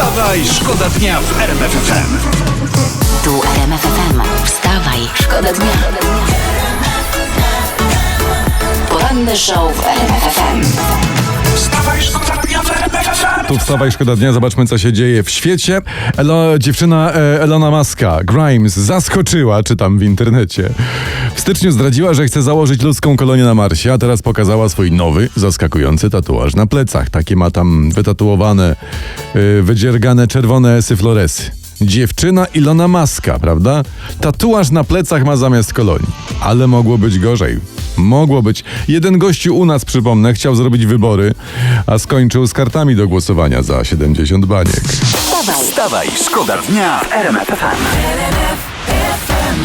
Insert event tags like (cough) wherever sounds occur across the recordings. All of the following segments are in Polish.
Wstawaj, szkoda dnia w RMF FM. Tu RMF FM. Wstawaj, szkoda dnia. Poranny show w RMF FM. Wstawaj, szkoda dnia. Tu wstawaj, szkoda dnia, zobaczmy co się dzieje w świecie. Elo, dziewczyna e, Elona Muska, Grimes, zaskoczyła, czytam w internecie. W styczniu zdradziła, że chce założyć ludzką kolonię na Marsie, a teraz pokazała swój nowy, zaskakujący tatuaż na plecach. Takie ma tam wytatuowane, y, wydziergane czerwone syfloresy. Dziewczyna Ilona Maska, prawda? Tatuaż na plecach ma zamiast kolonii. Ale mogło być gorzej. Mogło być. Jeden gościu u nas, przypomnę, chciał zrobić wybory, a skończył z kartami do głosowania za 70 baniek. Wstawaj, Wstawaj, szkoda dnia w RMF FM.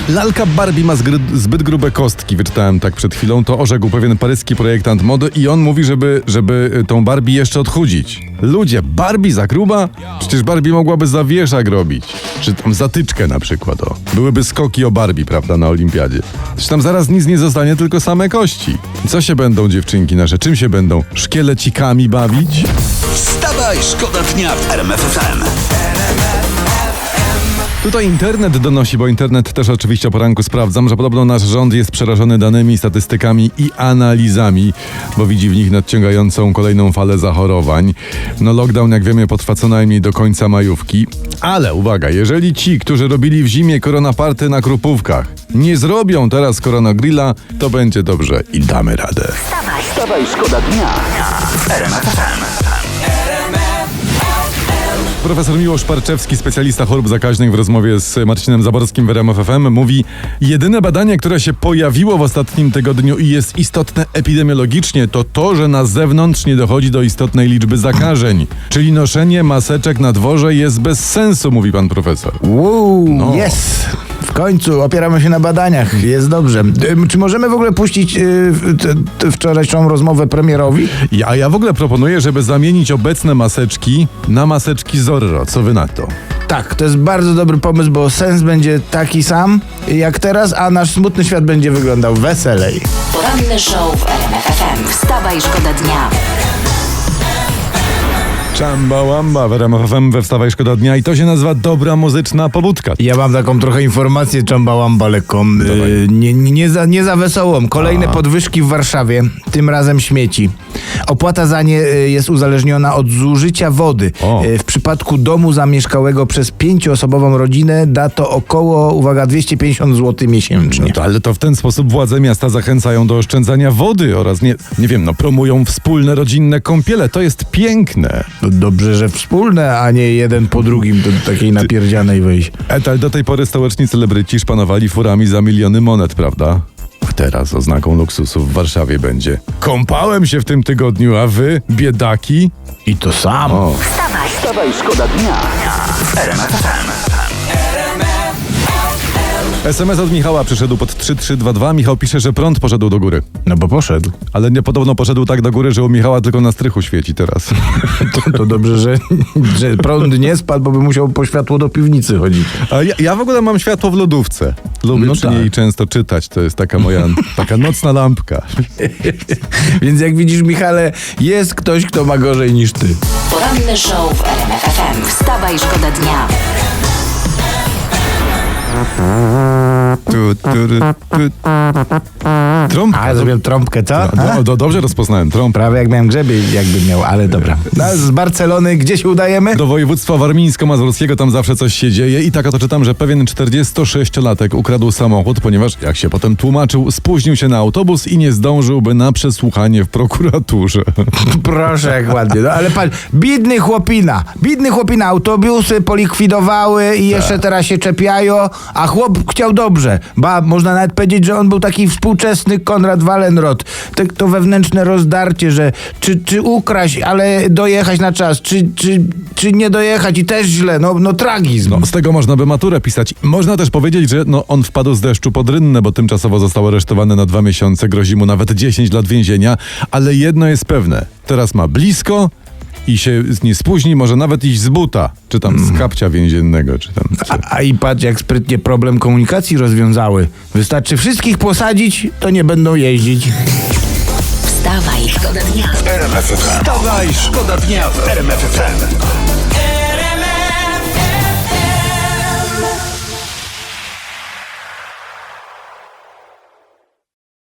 Lalka Barbie ma zbyt grube kostki, wyczytałem tak przed chwilą. To orzekł pewien paryski projektant mody i on mówi, żeby, żeby y, tą Barbie jeszcze odchudzić. Ludzie, Barbie za gruba? Przecież Barbie mogłaby zawieszak robić. Czy tam zatyczkę na przykład, o. Byłyby skoki o Barbie, prawda, na olimpiadzie. Przecież tam zaraz nic nie zostanie, tylko same kości. Co się będą dziewczynki nasze? Czym się będą? Szkielecikami bawić? Wstawaj, szkoda dnia w RMF FM. Tutaj internet donosi, bo internet też oczywiście o poranku sprawdzam, że podobno nasz rząd jest przerażony danymi, statystykami i analizami, bo widzi w nich nadciągającą kolejną falę zachorowań. No lockdown, jak wiemy, potrwa co najmniej do końca majówki. Ale uwaga, jeżeli ci, którzy robili w zimie koronaparty na Krupówkach, nie zrobią teraz koronagrilla, to będzie dobrze i damy radę. Wstawaj, szkoda dnia. Profesor Miłosz Parczewski, specjalista chorób zakaźnych w rozmowie z Marcinem Zaborskim w RMF FM mówi jedyne badanie, które się pojawiło w ostatnim tygodniu i jest istotne epidemiologicznie to to, że na zewnątrz nie dochodzi do istotnej liczby zakażeń. Czyli noszenie maseczek na dworze jest bez sensu, mówi pan profesor. Wow, No. jest! W końcu opieramy się na badaniach, jest dobrze. Czy możemy w ogóle puścić y, t- wczorajszą rozmowę premierowi? I- A ja w ogóle proponuję, żeby zamienić obecne maseczki na maseczki Zorro. Co wy na to? Tak, to jest bardzo dobry pomysł, bo sens będzie taki sam jak teraz, a nasz smutny świat będzie wyglądał weselej. poranny show w RMF FM. Wstawaj, szkoda dnia. Czamba łamba w RMF FM we Wstawaj Szkoda Dnia i to się nazywa dobra muzyczna pobudka. Ja mam taką trochę informację czambałamba lekką, y, nie, nie, nie, za, nie za wesołą. Kolejne podwyżki w Warszawie, tym razem śmieci. Opłata za nie y, jest uzależniona od zużycia wody. O. Y, W przypadku domu zamieszkałego przez pięcioosobową rodzinę da to około, uwaga, 250 zł miesięcznie. No to, ale to w ten sposób władze miasta zachęcają do oszczędzania wody oraz nie, nie wiem, no promują wspólne rodzinne kąpiele. To jest piękne. No Dobrze, że wspólne, a nie jeden po drugim do takiej napierdzianej wejść. Etal do tej pory stołeczni celebryci szpanowali furami za miliony monet, prawda? A teraz oznaką luksusu w Warszawie będzie. Kąpałem się w tym tygodniu, a wy, biedaki? I to samo. O. Wstawaj, szkoda dnia. SMS od Michała przyszedł pod 3322. Michał pisze, że prąd poszedł do góry. No bo poszedł. Ale nie podobno poszedł tak do góry, że u Michała tylko na strychu świeci teraz. (laughs) To, to dobrze, że, że prąd nie spadł, bo by musiał po światło do piwnicy chodzić. A ja, ja w ogóle mam światło w lodówce. Lubię No przy tak. niej często czytać. To jest taka moja taka nocna lampka. (laughs) Więc jak widzisz, Michale, jest ktoś, kto ma gorzej niż ty. Poranny show w RMF FM. Wstawaj, szkoda dnia. Tu, tu, tu, tu. Trąbka. A, zrobiłem trąbkę, co? Do, do, dobrze rozpoznałem trąbkę. Prawie jak miałem grzebie, jakby miał, ale dobra. No, z Barcelony, gdzie się udajemy? Do województwa warmińsko-mazurskiego tam zawsze coś się dzieje i tak oto czytam, że pewien 46-latek ukradł samochód, ponieważ, jak się potem tłumaczył, spóźnił się na autobus i nie zdążyłby na przesłuchanie w prokuraturze. (laughs) Proszę, jak ładnie. No, ale patrz, biedny chłopina, biedny chłopina, autobusy polikwidowały i jeszcze teraz się czepiają, a chłop chciał dobrze. Ba, można nawet powiedzieć, że on był taki współczesny Konrad Wallenrod. Tak to wewnętrzne rozdarcie, że czy, czy ukraść, ale dojechać na czas, czy, czy, czy nie dojechać i też źle, no, no tragizm. No, z tego można by maturę pisać. Można też powiedzieć, że no, on wpadł z deszczu pod rynnę, bo tymczasowo został aresztowany na dwa miesiące, grozi mu nawet 10 lat więzienia, ale jedno jest pewne, teraz ma blisko i się nie spóźni, może nawet iść z buta, czy tam z kapcia więziennego, czy tam... Czy... A, a i patrz, jak sprytnie problem komunikacji rozwiązały. Wystarczy wszystkich posadzić, to nie będą jeździć. Wstawaj, szkoda dnia. RMF FM. Wstawaj, szkoda dnia w RMF FM.